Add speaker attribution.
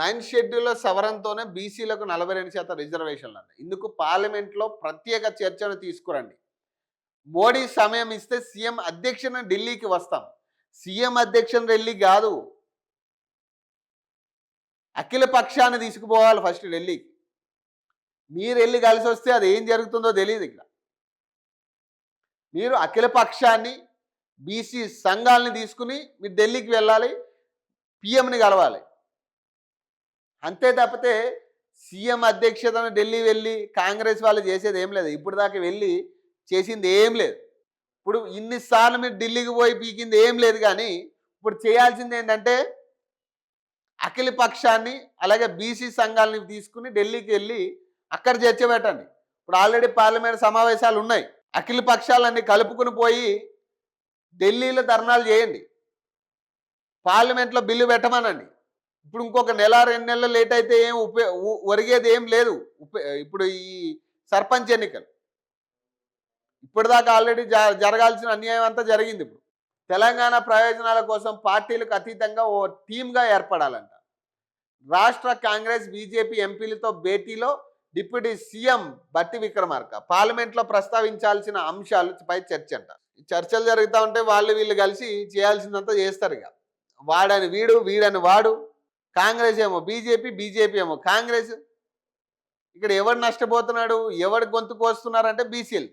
Speaker 1: Nine schedule సవరణతోనే బీసీలకు నలభై రెండు శాతం రిజర్వేషన్లు అన్నాయి ఇందుకు పార్లమెంట్లో ప్రత్యేక చర్చను తీసుకురండి. మోడీ సమయం ఇస్తే సీఎం అధ్యక్షన ఢిల్లీకి వస్తాం. సీఎం అధ్యక్షన ఢిల్లీ కాదు. అఖిల పక్షాన్ని తీసుకుపోవాలి ఫస్ట్ ఢిల్లీకి. మీరు వెళ్ళి కలిసి వస్తే అది ఏం జరుగుతుందో తెలియదు ఇక్కడ. మీరు అఖిల పక్షాన్ని బీసీ సంఘాలని తీసుకుని మీరు ఢిల్లీకి వెళ్ళాలి పిఎంని కలవాలి. అంతే తప్పితే సీఎం అధ్యక్షతను ఢిల్లీ వెళ్ళి కాంగ్రెస్ వాళ్ళు చేసేది ఏం లేదు. ఇప్పుడు దాకా వెళ్ళి చేసింది ఏం లేదు. ఇప్పుడు ఇన్నిసార్లు మీరు ఢిల్లీకి పోయి పీకింది ఏం లేదు కానీ ఇప్పుడు చేయాల్సింది ఏంటంటే అఖిల పక్షాన్ని అలాగే బీసీ సంఘాలని తీసుకుని ఢిల్లీకి వెళ్ళి అక్కడ చర్చబెట్టండి. ఇప్పుడు ఆల్రెడీ పార్లమెంట్ సమావేశాలు ఉన్నాయి. అఖిల పక్షాలన్నీ కలుపుకుని పోయి ఢిల్లీలో ధర్నాలు చేయండి. పార్లమెంట్లో బిల్లు పెట్టమనండి. ఇప్పుడు ఇంకొక నెల రెండు నెలలు లేట్ అయితే ఏం ఉప ఒరిగేది ఏం లేదు. ఇప్పుడు ఈ సర్పంచ్ ఎన్నికలు. ఇప్పటిదాకా ఆల్రెడీ జ జరగాల్సిన అన్యాయం అంతా జరిగింది ఇప్పుడు. తెలంగాణ ప్రయోజనాల కోసం పార్టీలకు అతీతంగా ఓ టీమ్గా ఏర్పడాలంట. రాష్ట్ర కాంగ్రెస్ బీజేపీ ఎంపీలతో భేటీలో డిప్యూటీ సీఎం బట్టి విక్రమార్క పార్లమెంట్లో ప్రస్తావించాల్సిన అంశాలపై చర్చ అంట ఈ చర్చలు జరుగుతూ ఉంటే వాళ్ళు వీళ్ళు కలిసి చేయాల్సిందంతా చేస్తారు ఇక. వాడని వీడు వీడని వాడు. కాంగ్రెస్ ఏమో బీజేపీ బీజేపీ ఏమో. కాంగ్రెస్ ఇక్కడ ఎవడు నష్టపోతున్నాడు ఎవడు గొంతు కోస్తున్నారంటే బీసీలు.